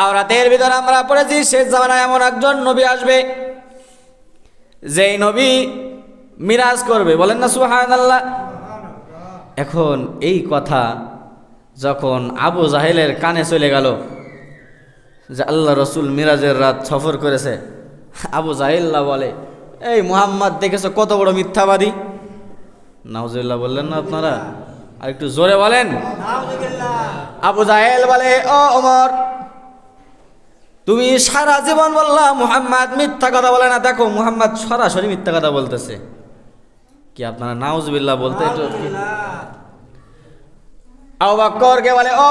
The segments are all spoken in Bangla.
তাওরাতের ভিতরে আমরা পড়েছি শেষ জামানায় এমন একজন নবী আসবে যেই নবী মিরাজ করবে। বলেন না সুহান আল্লাহ এখন এই কথা যখন আবু জাহেলের কানে চলে গেল যে আল্লাহ রসুল মিরাজের রাত সফর করেছে আবু জাহিল্লা বলে এই মুহাম্মদ দেখেছ কত বড় মিথ্যাবাদী? নাউজুল্লাহ বললেন না আপনারা আর একটু জোরে বলেন। আবু জাহেল বলে ও ওমর তুমি সারা জীবন বললা, মুহাম্মদ মিথ্যা কথা বলে না। দেখো, মুহাম্মদ সরাসরি মিথ্যা কথা বলতেছে। কি আপনারা নাউজবিল্লাহ বলতে একটু বলে, ও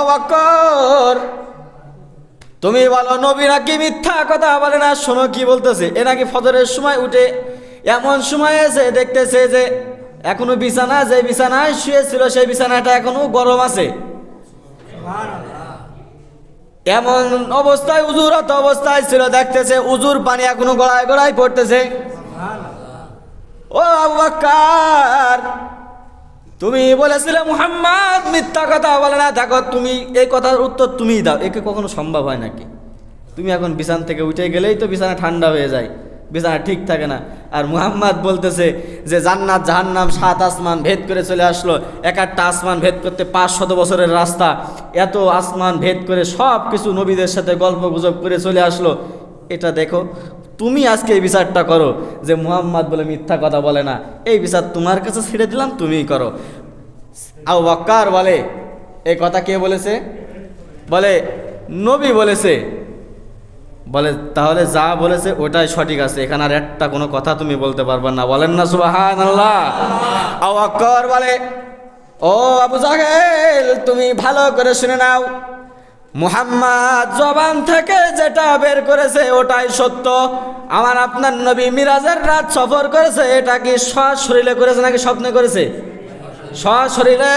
তুমি বলো, নবী নাকি মিথ্যা কথা বলে না? শোনো কি বলতেছে। এ নাকি ফজরের সময় উঠে এমন সময় এসে দেখতেছে যে এখনও বিছানা, যে বিছানায় শুয়েছিল, সেই বিছানাটা এখনও গরম আছে। এমন অবস্থায়, উজুরত অবস্থায় ছিল, দেখতেছে, উজুর পানি এখনও গড়ায় গড়ায় পড়তেছে। ও আবু বক্কর, তুমি বলেছিলে, মুহাম্মদ, মিথ্যা কথা বলে না। দেখো, তুমি, এই কথার উত্তর তুমিই দাও। একে কখনো সম্ভব হয় নাকি? তুমি এখন বিছান থেকে উঠে গেলেই তো বিছানা ঠান্ডা হয়ে যায়। বিছানা ঠিক থাকে না। আর মুহাম্মদ বলতেছে যে জান্নাত, জাহান্নাম, সাত আসমান ভেদ করে চলে আসলো। এক একটা আসমান ভেদ করতে পাঁচ শত বছরের রাস্তা। এত আসমান ভেদ করে সব কিছু নবীদের সাথে গল্প গুজব করে চলে আসলো। এটা দেখো, তুমি আজকে এই বিচারটা করো যে মুহাম্মদ বলে মিথ্যা কথা বলে না। এই বিচার তোমার কাছে ছেড়ে দিলাম, তুমিই করো। আবু বক্কার বলে এই কথা কে বলেছে? বলে, নবী বলেছে। বলে, তাহলে যা বলেছে ওটাই সঠিক আছে। এখানে আর একটা কোনো কথা তুমি বলতে পারবে না। বলেন না সুবাহান আল্লাহ আবু বক্কর বলে, ও আবু জাহেল, তুমি ভালো করে শুনে নাও। মুহাম্মদ জবান থেকে যেটা বের করেছে ওটাই সত্য। আমার আপনার নবী মিরাজের রাত সফর করেছে, এটা কি শরীরে করেছে নাকি স্বপ্নে করেছে? সশরীরে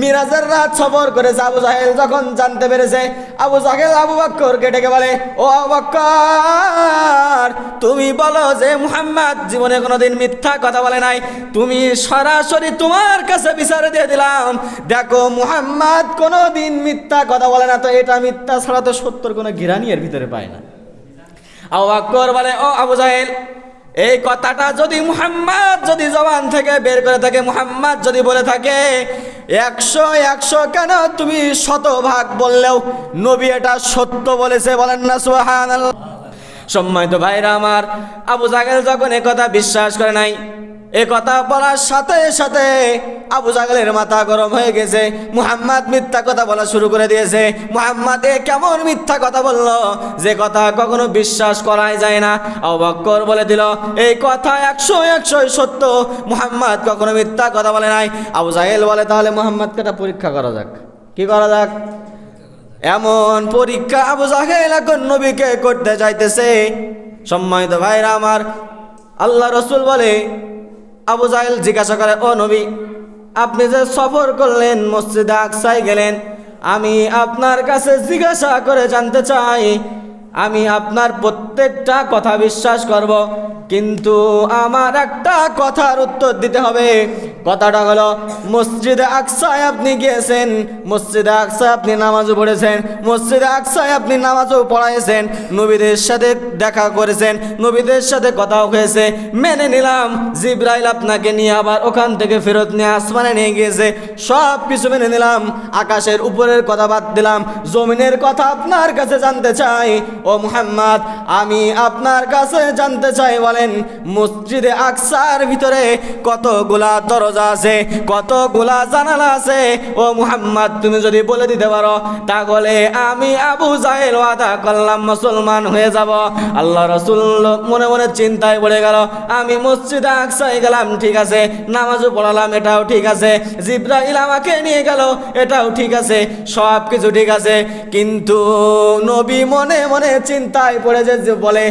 মিরাজের রাত সফর করেছে আবু জাহেল যখন জানতে পেরেছে, আবু জাহেল আবু বক্করকে ডেকে বলে, ও আবু তুমি বলো যে মুহাম্মদ জীবনে কোনোদিন মিথ্যা কথা বলে নাই। তুমি সরাসরি তোমার কাছে বিচারে দিয়ে দিলাম। দেখো মুহাম্মদ কোনোদিন মিথ্যা কথা বলে না, তো এটা মিথ্যা ছাড়া তো সত্যর কোনো ঘিরানি এর ভিতরে পায় না। আবু বক্কর বলে, ও আবু জাহেল এই কথাটা যদি মুহাম্মদ যদি জবান থেকে বের করে থাকে, মুহাম্মদ যদি বলে থাকে, একশো একশো কেন তুমি শতভাগ বললেও নবী এটা সত্য বলেছে বলেন না সোহান সম্মানিত ভাইরা আমার, আবু জাগেল যখন কথা বিশ্বাস করে নাই এ কথা বলার সাথে সাথে আবু জাগলের মাথা গরম হয়ে গেছে। মুহাম্মদ মিথ্যা কথা বলা শুরু করে দিয়েছে। মুহাম্মদ এ কেমন মিথ্যা কথা বলল? যে কথা কখনো বিশ্বাস করাই যায় না। আবু বক্কর বলে দিল, এই কথা একশো একশো সত্য। মুহাম্মদ কখনো মিথ্যা কথা বলে নাই। আবু জাহেল বলে, তাহলে মুহাম্মদকে একটা পরীক্ষা করা যাক। কি করা যাক? এমন পরীক্ষা আবু জাহেল এখন নবীকে করতে চাইতেছে সম্মানিত ভাইরা আমার, আল্লাহ রসুল বলে আবু জাহেল জিজ্ঞাসা করে, ও নবী, আপনি যে সফর করলেন, মসজিদে আকসাই গেলেন, আমি আপনার কাছে জিজ্ঞাসা করে জানতে চাই আমি আপনার প্রত্যেকটা কথা বিশ্বাস করব, কিন্তু আমার একটা কথার উত্তর দিতে হবে। কথাটা হলো, মসজিদে আকসায় আপনি গিয়েছেন, মসজিদে আকসায় আপনি নামাজও পড়েছেন, মসজিদে আকসায় আপনি নামাজও পড়াইছেন, নবীদের সাথে দেখা করেছেন, নবীদের সাথে কথাও হয়েছে। মেনে নিলাম, জিব্রাইল আপনাকে নিয়ে আবার ওখান থেকে ফেরত নিয়ে আসমানে নিয়ে গিয়েছে। সব কিছু মেনে নিলাম, আকাশের উপরের কথা বাদ দিলাম, জমিনের কথা আপনার কাছে জানতে চাই ও মুহাম্মদ, আমি আপনার কাছে জানতে চাই, বলেন, মসজিদে আকসার ভিতরে কতগুলা দরজা আছে, কতগুলা জানালা আছে? ও মুহাম্মদ, তুমি যদি বলে দিতে পারো, তাহলে আমি আবু জাহেল ওয়াদা করলাম, মুসলমান হয়ে যাব। আল্লাহ রসুল মনে মনে চিন্তায় পড়ে গেল, আমি মসজিদে আকসায় গেলাম, ঠিক আছে নামাজও পড়ালাম, এটাও ঠিক আছে, জিব্রাইল আমাকে নিয়ে গেল, এটাও ঠিক আছে সব কিছু ঠিক আছে, কিন্তু নবী মনে মনে চিন্তায় পড়েছে যে বলে,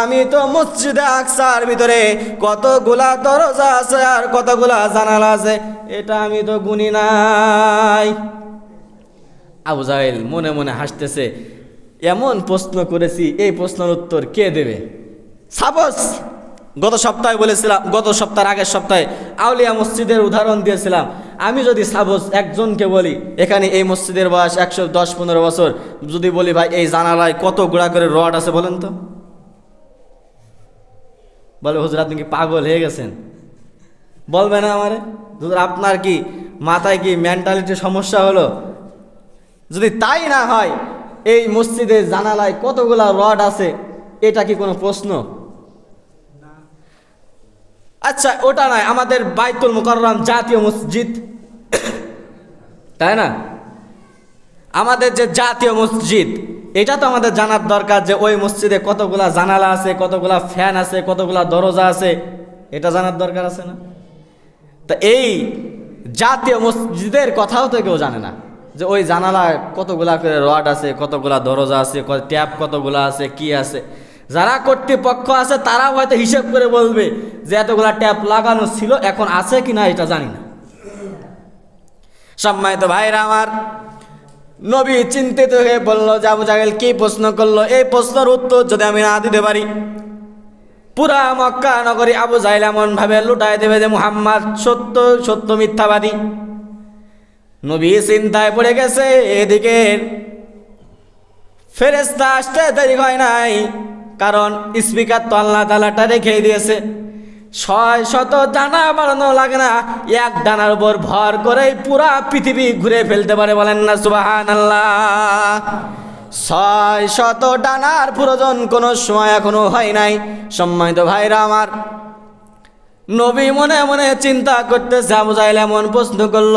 আমি তো মসজিদে আকসার ভিতরে কতগুলা দরজা আছে আর কতগুলা জানালা আছে, এটা আমি তো গুনি নাই। আবু জাহেল মনে মনে হাসতেছে, এমন প্রশ্ন করেছি, এই প্রশ্নের উত্তর কে দেবে? সাপোজ গত সপ্তাহে বলেছিলাম, গত সপ্তাহের আগের সপ্তাহে আউলিয়া মসজিদের উদাহরণ দিয়েছিলাম আমি যদি সাপোজ একজনকে বলি, এখানে এই মসজিদের বয়স একশো দশ পনেরো বছর, যদি বলি, ভাই, এই জানালায় কত গোড়া করে রড আছে বলেন তো? বলে, হুজুর, আপনি কি পাগল হয়ে গেছেন? বলবে না আমারে? হুজুর, আপনার কি মাথায় কি মেন্টালিটির সমস্যা হলো? যদি তাই না হয়, এই মসজিদের জানালায় কতগুলা রড আছে, এটা কি কোনো প্রশ্ন? আচ্ছা ওটা নয় আমাদের বাইতুল মুকাররম জাতীয় মসজিদ। তাই না? আমাদের যে জাতীয় মসজিদ, এটা তো আমাদের জানার দরকার যে ওই মসজিদে কতগুলা জানালা আছে, কতগুলা ফ্যান আছে, কতগুলা দরজা আছে, এটা জানার দরকার আছে না? তা এই জাতীয় মসজিদের কথাও তো কেউ জানে না, যে ওই জানালা কতগুলা করে রড আছে, কতগুলা দরজা আছে ট্যাপ কতগুলা আছে, কি আছে। যারা কর্তৃপক্ষ আছে, তারাও হয়তো হিসেব করে বলবে যে এতগুলা ট্যাপ লাগানো ছিল, এখন আছে কি না এটা জানি না। সম্মানিত ভাইরা আমার, নবী চিন্তিত হয়ে বলল যে আবু জাহেল কি প্রশ্ন করল? এই প্রশ্নের উত্তর যদি আমি না দিতে পারি, পুরা মক্কা নগরী আবু জাহেল এমন ভাবে লুটাই দেবে যে মুহাম্মদ সত্য সত্য মিথ্যাবাদী। নবী চিন্তায় পড়ে গেছে, এদিকে ফেরেস্তা আসতে দেরি হয় নাই। কারণ স্পিকার তো আল্লাহ তালাটা রেখে দিয়েছে। ছয় শত ডানা বাড়ানো লাগে না, এক ডানার উপর ভর করেই পুরা পৃথিবী ঘুরে ফেলতে পারে বলেন না সুবাহান আল্লাহ ছয় শত ডানার প্রয়োজন কোনো সময় এখনও হয় নাই, সম্মানিত ভাইরা আমার। নবী মনে মনে চিন্তা করতেছে, আবু জাহেল এমন প্রশ্ন করল।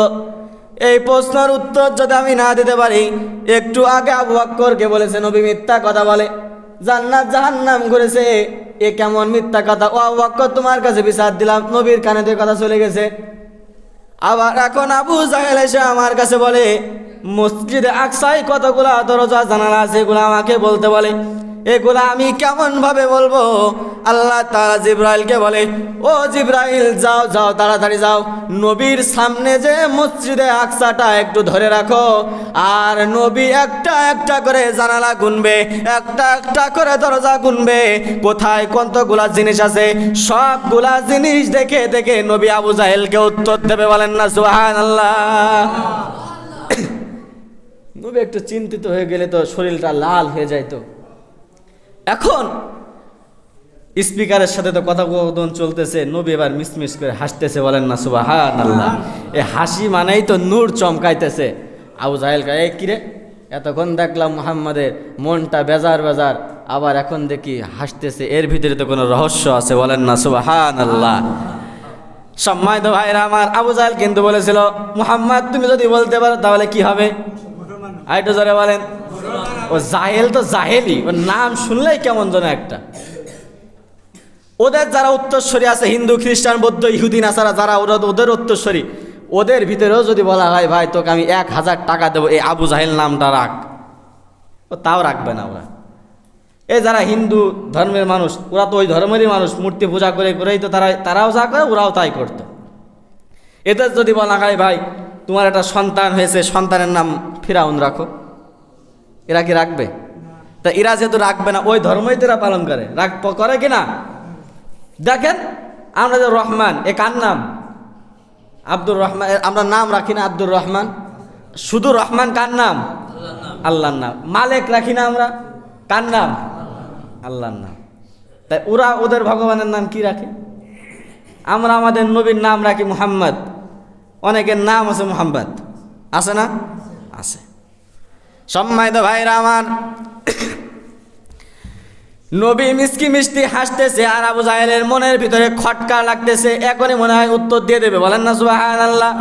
এই প্রশ্নের উত্তর যদি আমি না দিতে পারি, একটু আগে আবু বক্করকে বলেছে, নবী মিথ্যা কথা বলে। জান্নাত জাহান্নাম করেছে। এ কেমন মিথ্যা কথা? ও বক্কর তোমার কাছে বিচার দিলাম, নবীর কানে দিয়ে কথা চলে গেছে। আবার এখন আবু জাহেল এসে আমার কাছে বলে, মসজিদে আকসাই কতগুলো দরজা, জানালা আছে? এগুলো আমাকে বলতে বলে। এগুলা আমি কেমন ভাবে বলব? আল্লাহ তারা জিব্রাইলকে বলে, ও জিব্রাইল, যাও যাও, তাড়াতাড়ি যাও। নবীর সামনে যে মসজিদে আকসাটা একটু ধরে রাখো। আর নবী একটা একটা করে জানালা গুনবে, একটা একটা করে দরজা গুনবে। কোথায় কতগুলা জিনিস আছে? সবগুলা জিনিস দেখে দেখে নবী আবু জাহেলকে উত্তর দেবে বলেন না সুহান আল্লাহ নবী একটু চিন্তিত হয়ে গেলে তো শরীরটা লাল হয়ে যায় তো। এখন স্পিকারের সাথে তো কথা কথোপকথন চলতেছে, নবী এবার মিসমিস করে হাসতেছে বলেন না সুবাহান আল্লাহ এ হাসি মানেই তো নূর চমকাইতেছে। আবু জাহেল এই কিরে, এতক্ষণ দেখলাম মোহাম্মদের মনটা বেজার বেজার, আবার এখন দেখি হাসতেছে, এর ভিতরে তো কোনো রহস্য আছে বলেন না সুবাহান আল্লাহ সম্মানিত ভাইরা, আমার আবু জাহেল কিন্তু বলেছিল, মুহাম্মদ, তুমি যদি বলতে পারো তাহলে কি হবে? আরেকটু জোরে বলেন ও জাহেল তো জাহেলি ওর নাম শুনলেই কেমন যেন একটা। ওদের যারা উত্তরস্বরী আছে, হিন্দু, খ্রিস্টান, বৌদ্ধ, ইহুদি, নাসারা, যারা ওরা ওদের উত্তরস্বরী, ওদের ভিতরেও যদি বলা হয়, ভাই, তোকে আমি এক হাজার টাকা দেবো, এই আবু জাহেল নামটা রাখ। ও তাও রাখবে না ওরা। এই যারা হিন্দু ধর্মের মানুষ, ওরা তো ওই ধর্মেরই মানুষ, মূর্তি পূজা করে করেই তো তারা তারাও যা করে, ওরাও তাই করতো। এদের যদি বলা হয়, ভাই, তোমার একটা সন্তান হয়েছে, সন্তানের নাম ফিরাউন রাখো। এরা কি রাখবে? তা এরা যেহেতু রাখবে না, ওই ধর্মই তো এরা পালন করে। রাখ করে কি না? দেখেন, আমরা যে রহমান, এ কার নাম? আব্দুর রহমান আমরা নাম রাখি না আব্দুর রহমান? শুধু রহমান কার নাম? আল্লাহর নাম। মালেক রাখি না আমরা? কার নাম? আল্লাহর নাম। তাই ওরা ওদের ভগবানের নাম কি রাখে? আমরা আমাদের নবীর নাম রাখি মুহাম্মদ। অনেকের নাম আছে মুহাম্মদ। আছে না? সম্মানিত ভাইরা আমার। নবী মিষ্টি মিষ্টি হাসতেছে আর আবু জাহেলের মনের ভিতরে খটকা লাগতেছে, এখনই মনে হয় উত্তর দিয়ে দেবে। বলেন না সুবাহান আল্লাহ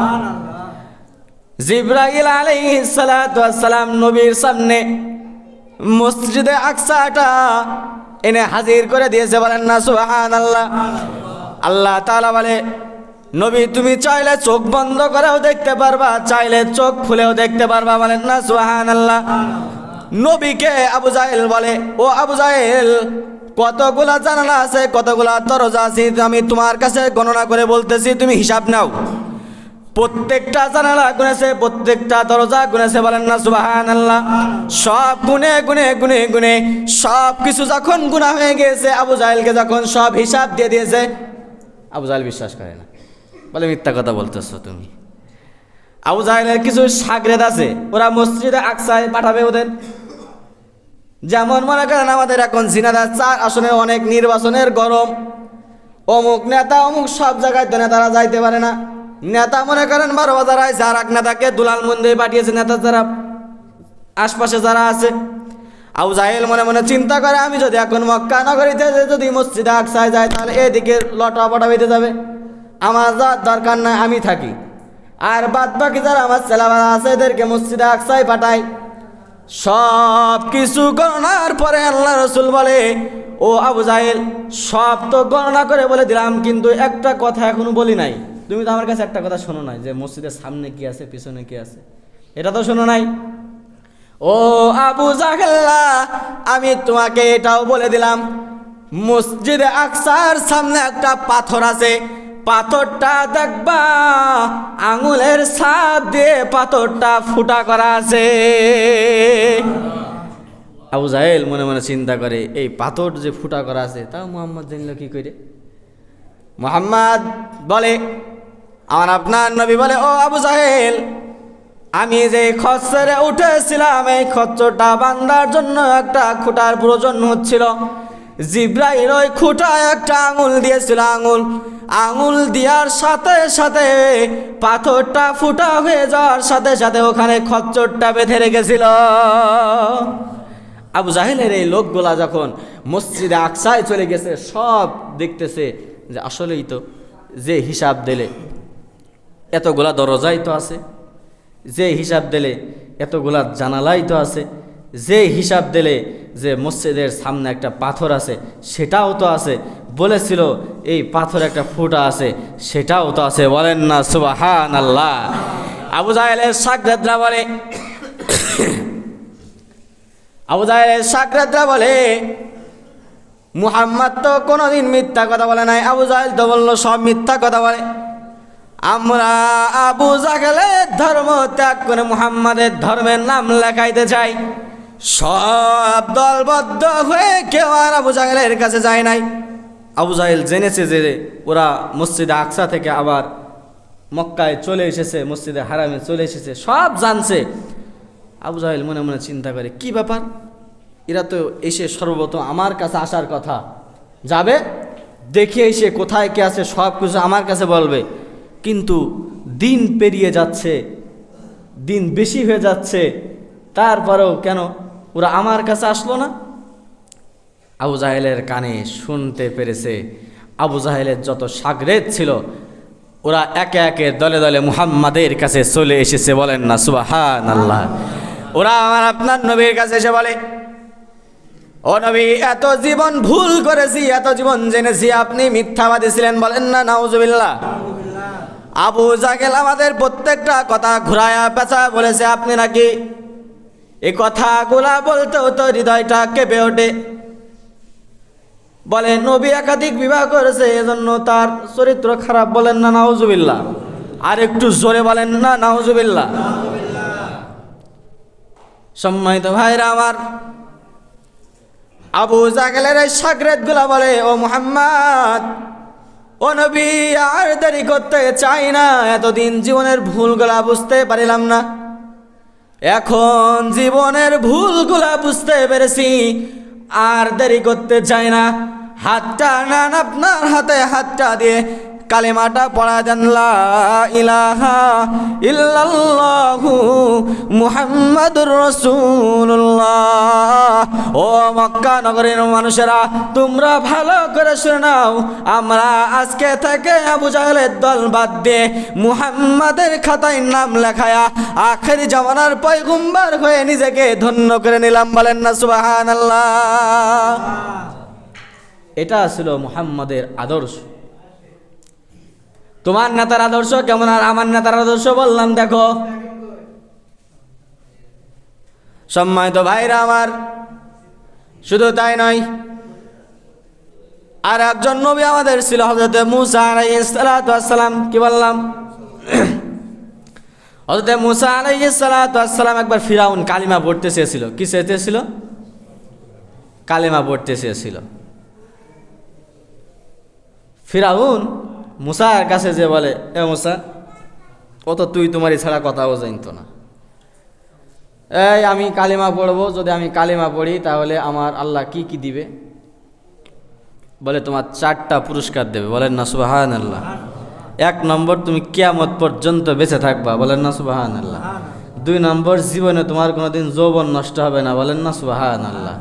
ওয়াস সালাম নবীর সামনে মসজিদে আকসাটা এনে হাজির করে দিয়েছে। বলেন না সুবাহান আল্লাহ আল্লাহ তাআলা বলে নবী, তুমি চাইলে চোখ বন্ধ করেও দেখতে পারবা, চাইলে চোখ খুলেও দেখতে পারবা বলেন না সুবাহান আল্লাহ নবীকে আবু জাহেল বলে, ও আবু জাহেল, কতগুলা জানালা আছে, কতগুলা দরজা আছে, আমি তোমার কাছে গণনা করে বলতেছি, তুমি হিসাব নাও। প্রত্যেকটা জানালা গুনেছে, প্রত্যেকটা দরজা গুনেছে বলেন না সুবাহান আল্লাহ সব গুনে গুনে গুনে গুনে সব কিছু যখন গুণা হয়ে গিয়েছে, আবু জাহেলকে যখন সব হিসাব দিয়ে দিয়েছে, আবু জাহেল বিশ্বাস করে না। বলে, মিথ্যা কথা বলতেছো তুমি। আবু জাহেলের কিছু সাগরেদ আছে, ওরা মসজিদে আকসায় পাঠাবে ওদের। যেমন মনে করেন আমাদের এখন জিনাদার চার আসনে অনেক নির্বাচনের গরম। অমুক নেতা, অমুক সব জায়গায় তো নেতারা যাইতে পারে না। নেতা মনে করেন বারো আছে আর এক নেতাকে দুলাল মন্দিরে পাঠিয়েছে নেতা যারা, আশপাশে যারা আছে। আবু জাহেল মনে মনে চিন্তা করে, আমি যদি এখন মক্কা নগরীতে যদি মসজিদে আকসায় যাই, তাহলে এদিকে লটা পটা বেঁধে যাবে। আমার যাওয়ার দরকার নাই, আমি থাকি। আর বাদ বাকি যারা আমার ছেলেবেলা আছে, এদেরকে মসজিদে আকসায় পাঠাই। সব কিছু গণনার পরে আল্লাহ রসুল বলে, ও আবু জাহেল, সব তো গণনা করে বলে দিলাম, কিন্তু একটা কথা এখনও বলি নাই। তুমি তো আমার কাছে একটা কথা শোনো নাই, যে মসজিদের সামনে কি আছে, পিছনে কি আছে? এটা তো শোনো নাই। ও আবু জাহেল্লা, আমি তোমাকে এটাও বলে দিলাম, মসজিদে আকসার সামনে একটা পাথর আছে পাথরটা দেখবা, আঙুলের ছাপ দিয়ে পাথরটা ফুটা করা আছে। আবু জাহেল মনে মনে চিন্তা করে, এই পাথর যে ফুটা করা আছে তা মোহাম্মদ জানল কি করে? মোহাম্মদ বলে, আমার আপনার নবী বলে, ও আবু জাহেল, আমি যে খচ্চরে উঠেছিলাম, এই খচ্চরটা বান্দার জন্য একটা খুঁটার প্রয়োজন হচ্ছিল। জিব্রাইল ওই খুঁটায় একটা আঙুল দিয়েছিল, আঙুল আঙুল দেওয়ার সাথে সাথে পাথরটা ফুটা হয়ে যাওয়ার সাথে সাথে ওখানে খচ্চরটা বেঁধে রেখেছিল। আবু জাহেলের এই লোকগুলা যখন মসজিদে আকসায় চলে গেছে, সব দেখতেছে যে আসলেই তো যে হিসাব দিলে এতগুলা দরজাই তো আছে, যে হিসাব দিলে এতগুলা জানালাই তো আছে যে হিসাব দিলে যে মসজিদের সামনে একটা পাথর আছে, সেটাও তো আছে। বলেছিল, এই পাথর একটা ফুটা আছে, সেটাও তো আছে। বলেন না সুবাহান আল্লাহ আবু জাহেলের সাকরাতরা বলে, আবু জাহেলের সাকরাতরা বলে, মুহাম্মদ তো কোনোদিন মিথ্যা কথা বলে নাই। আবু জাহেল তো বলল, সব মিথ্যা কথা বলে। আমরা আবু জাহেলের ধর্ম ত্যাগ করে মুহাম্মাদের ধর্মের নাম লেখাইতে চাই। সব দলবদ্ধ হয়ে কেউ আর আবু জাহেলের কাছে যায় নাই। আবু জাহেল জেনেছে যে ওরা মসজিদে আকসা থেকে আবার মক্কায় চলে এসেছে, মসজিদে হারামে চলে এসেছে, সব জানছে। আবু জাহেল মনে মনে চিন্তা করে, কি ব্যাপার? এরা তো এসে সর্বপ্রথম আমার কাছে আসার কথা। যাবে? দেখে এসে কোথায় কে আছে, সব কিছু আমার কাছে বলবে। কিন্তু দিন পেরিয়ে যাচ্ছে, দিন বেশি হয়ে যাচ্ছে। তারপরেও কেন ওরা আমার কাছে আসলো না। আবু জাহেলের কানে শুনতে পেরেছে। আবু জাহেলের যত সাগরেদ ছিল, ওরা একে একে দলে দলে মুহাম্মাদের কাছে চলে এসেছে বলেন না সুবাহান আল্লাহ ওরা আমার আপনার নবীর কাছে এসে বলে, ও নবী, এত জীবন ভুল করেছি, এত জীবন জেনেছি, আপনি মিথ্যাবাদী ছিলেন বলেন না, নাউজুবিল্লাহ। আবু জাহেল আমাদের প্রত্যেকটা কথা ঘুরায়া পেঁচা বলেছে, আপনি নাকি এই কথাগুলা বলতেও তো হৃদয়টা কেঁপে ওঠে। বলে, নবী একাধিক বিবাহ করেছে, এজন্য তার চরিত্র খারাপ। বলেন, না, নাউজুবিল্লাহ। আর একটু জোরে বলেন, না, নাউজুবিল্লাহ। সম্মানিত ভাইরা আমার, আবু জাহেলের এই সাগরেদগুলা বলে, ও মুহাম্মদ, ও নবী, আর দেরি করতে চাই না। এতদিন জীবনের ভুলগুলা বুঝতে পারিলাম না। এখন জীবনের ভুলগুলা বুঝতে পেরেছি, আর দেরি করতে চাই না। হাতটা নান আপনার হাতে, হাতটা দিয়ে কালেমাটা পড়া দেন লা ইলাহা ইল্লাল্লাহু মুহাম্মাদুর রাসূলুল্লাহ। ও মক্কা নগরীর মানুষেরা, তোমরা ভালো করে শুনে নাও, আমরা আজকে থেকে আবু জাহেলের দল বাদ দিয়ে মুহাম্মাদের খাতায় নাম লেখায়া আখেরি জামানার পয়গুম্বার হয়ে নিজেকে ধন্য করে নিলাম, বলেন না, সুবহানাল্লাহ। এটা ছিল মুহাম্মাদের আদর্শ। তোমার নেতার আদর্শ কেমন? আর আমার নেতার আদর্শ বললাম, দেখো। সম্মানিত ভাইরা আমার, শুধু তাই নয়, আর একজন নবী আমাদের ছিল হজরত মুসা আলাইসালাম কি বললাম? হজরত মুসা আলাইসালাম একবার ফিরাউন কালিমা পড়তে চেয়েছিল। কি চেয়েছিল? কালিমা পড়তে চেয়েছিল। ফিরাউন মুসার কাছে যে বলে, এ মুসা ও তো তুই তোমারই ছাড়া কথাও জানতো না। এই আমি কালিমা পড়ব, যদি আমি কালিমা পড়ি, তাহলে আমার আল্লাহ কি কি দিবে? বলে, তোমার চারটা পুরস্কার দেবে। বলেন না সুবাহান আল্লাহ এক নম্বর, তুমি কিয়ামত পর্যন্ত বেঁচে থাকবা। বলেন না সুবাহান আল্লাহ দুই নম্বর, জীবনে তোমার কোনোদিন যৌবন নষ্ট হবে না। বলেন না সুবাহান আল্লাহ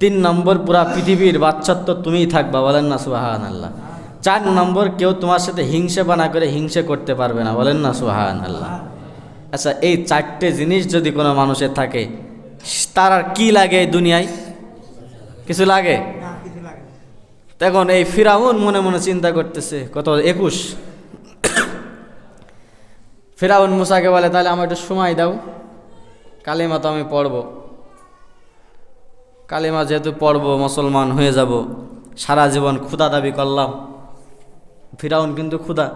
তিন নম্বর, পুরা পৃথিবীর বাচ্চাত্ব তুমিই থাকবা। বলেন না সুবাহান আল্লাহ চার নম্বর কেউ তোমার সাথে হিংসে বানা করে হিংসে করতে পারবে না। বলেন না সুবাহান আল্লাহ আচ্ছা এই চারটে জিনিস যদি কোনো মানুষের থাকে তার আর কী লাগে এই দুনিয়ায়? কিছু লাগে? তখন এই ফিরাউন মনে মনে চিন্তা করতেছে কত একুশ? ফিরাউন মুসাকে বলে তাহলে আমার একটু সময় দাও কালিমা তো আমি পড়ব। কালিমা যেহেতু পড়ব মুসলমান হয়ে যাব সারা জীবন ক্ষুধা দাবি করলাম। ফিরাউন কিন্তু ক্ষুধা।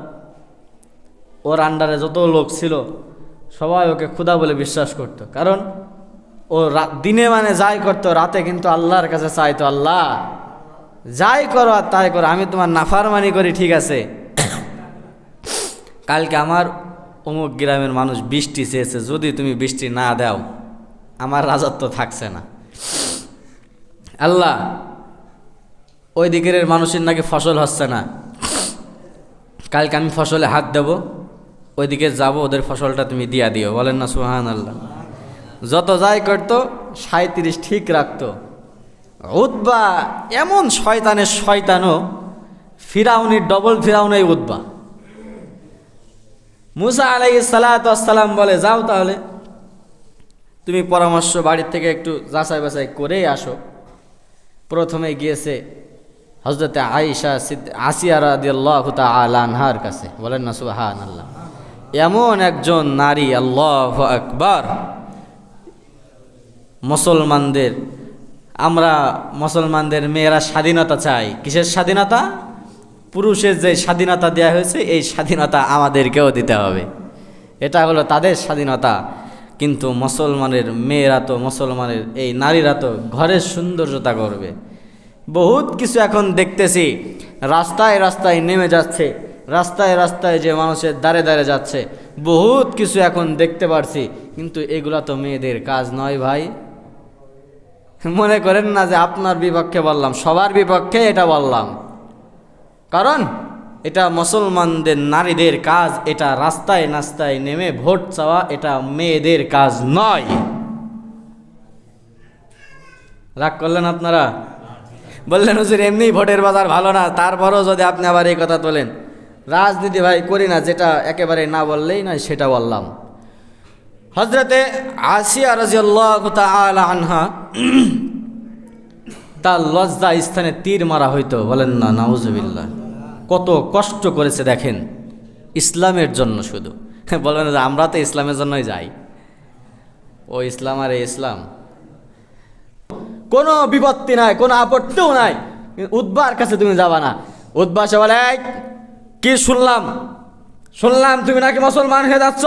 ওর আন্ডারে যত লোক ছিল, সবাই ওকে ক্ষুধা বলে বিশ্বাস করত। কারণ ও দিনে মানে যাই করতো, রাতে কিন্তু আল্লাহর কাছে চাইতো, আল্লাহ, যাই করো আর তাই করো, আমি তোমার নাফারমানি করি, ঠিক আছে? কালকে আমার অমুক গ্রামের মানুষ বৃষ্টি চেয়েছে, যদি তুমি বৃষ্টি না দাও, আমার রাজত্ব থাকছে না। আল্লাহ, ওই দিকের মানুষের নাকি ফসল হচ্ছে না। কালকে আমি ফসলে হাত দেব, ওইদিকে যাব, ওদের ফসলটা তুমি দিয়া দিও। বলেন না সুহান আল্লাহ যত যাই করতো সাঁত্রিশ ঠিক রাখতো। উদ্বা এমন শয়তানের শয়তানও ফিরাউনি ডবল ফিরাউনই উদ্বা মুসা আলাই সালাতাম বলে, যাও তাহলে। তুমি পরামর্শ বাড়ির থেকে একটু যাচাই বাছাই করেই আসো। প্রথমে গিয়েছে হজরতে আয়েশা সিদ্দ- আসিয়া রাদিয়াল্লাহ আনহার কাছে বলেন না সুহান আল্লাহ এমন একজন নারী, আল্লাহ আকবার। মুসলমানদের, আমরা মুসলমানদের মেয়েরা স্বাধীনতা চাই। কিসের স্বাধীনতা? পুরুষের যে স্বাধীনতা দেওয়া হয়েছে, এই স্বাধীনতা আমাদেরকেও দিতে হবে। এটা হলো তাদের স্বাধীনতা। কিন্তু মুসলমানের মেয়েরা তো, মুসলমানের এই নারীরা তো ঘরের সৌন্দর্যতা করবে বহুত কিছু এখন দেখতেছি। রাস্তায় রাস্তায় নেমে যাচ্ছে, রাস্তায় রাস্তায় যে মানুষের দাঁড়ে দাঁড়ে যাচ্ছে, বহুত কিছু এখন দেখতে পারছি। কিন্তু এগুলা তো মেয়েদের কাজ নয় ভাই। মনে করেন না যে আপনার বিপক্ষে বললাম, সবার বিপক্ষে এটা বললাম। কারণ এটা মুসলমানদের নারীদের কাজ, এটা রাস্তায় নাস্তায় নেমে ভোট চাওয়া, এটা মেয়েদের কাজ নয়। রাগ করলেন আপনারা? বললেন, হুজুর এমনি ভোটের বাজার ভালো না, তারপরও যদি আপনি আবার এই কথা তোলেন। রাজনীতি ভাই, করি না, যেটা একেবারে না বললেই নয় সেটা বললাম হজরতে আসিয়া রাজিয়াল্লাহ তাআলা আনহা তার লজ্জা স্থানে তীর মারা হইতো। বলেন, না, নাউজুবিল্লাহ, কত কষ্ট করেছে দেখেন, ইসলামের জন্য শুধু। বলেন, আমরা তো ইসলামের জন্যই যাই। ও ইসলাম, আর ইসলাম কোনো বিপত্তি নাই কোনো আপত্তিও নাই। উদ্বার কাছে তুমি যাবা না। উদ্বা সে বলে "এই, কি শুনলাম? শুনলাম তুমি নাকি মুসলমান হয়ে যাচ্ছ।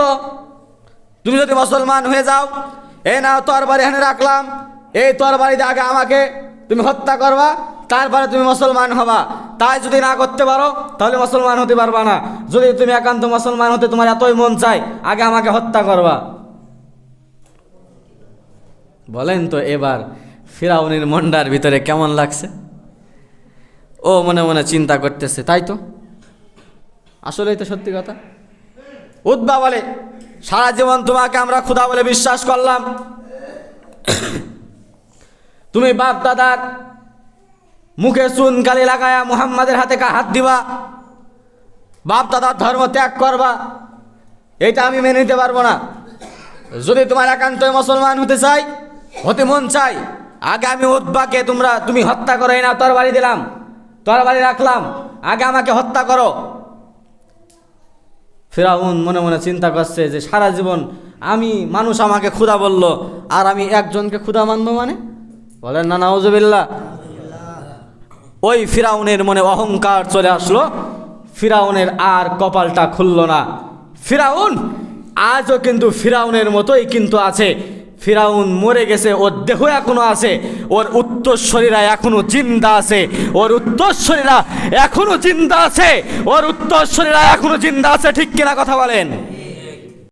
তুমি যদি মুসলমান হয়ে যাও এই নাও তোর বাড়ি এখানে রাখলাম। এই তোর বাড়িতে আগে আমাকে তুমি হত্যা করবা তারপরে তুমি মুসলমান হবা। তাই যদি না করতে পারো তাহলে মুসলমান হতে পারবা না। যদি তুমি একান্ত মুসলমান হতে তোমার এতই মন চাই আগে আমাকে হত্যা করবা। বলেন তো এবার ফিরাউনের মন্ডার ভিতরে কেমন লাগছে? ও মনে মনে চিন্তা করতেছে, তাই তো? আসলেই তো সত্যি কথা। উদ্বা বলে, সারা জীবন তোমাকে আমরা ক্ষুধা বলে বিশ্বাস করলাম। তুমি বাপ দাদার মুখে চুন কালি লাগায়া মুহাম্মাদের হাতে কা হাত দিবা। বাপ দাদার ধর্ম ত্যাগ করবা। এটা আমি মেনে নিতে পারব না। যদি তোমার একান্ত মুসলমান হতে চাই, হতে মন চাই আগে আমি উদ্বাকে তোমরা, তুমি হত্যা করো না তোর বাড়ি দিলাম। তোর বাড়ি রাখলাম। আগে আমাকে হত্যা করো। ফেরাউন মনে মনে চিন্তা করছে যে সারা জীবন আমি মানুষ আমাকে ক্ষুধা বলল, আর আমি একজনকে ক্ষুধা মানবো মানে? বলেন না, নাউজুবিল্লাহ। ওই ফিরাউনের মনে অহংকার চলে আসলো। ফিরাউনের আর কপালটা খুলল না। ফিরাউন, আজও কিন্তু ফিরাউনের মতোই কিন্তু আছে। ফিরাউন মরে গেছে, ওর দেহ এখনও আছে, ওর উত্তরস্বরীরা এখনও জিন্দা আছে, ওর উত্তরস্বরীরা এখনও জিন্দা আছে, ওর উত্তরস্বরীরা এখনও জিন্দা আছে, ঠিক কিনা কথা বলেন?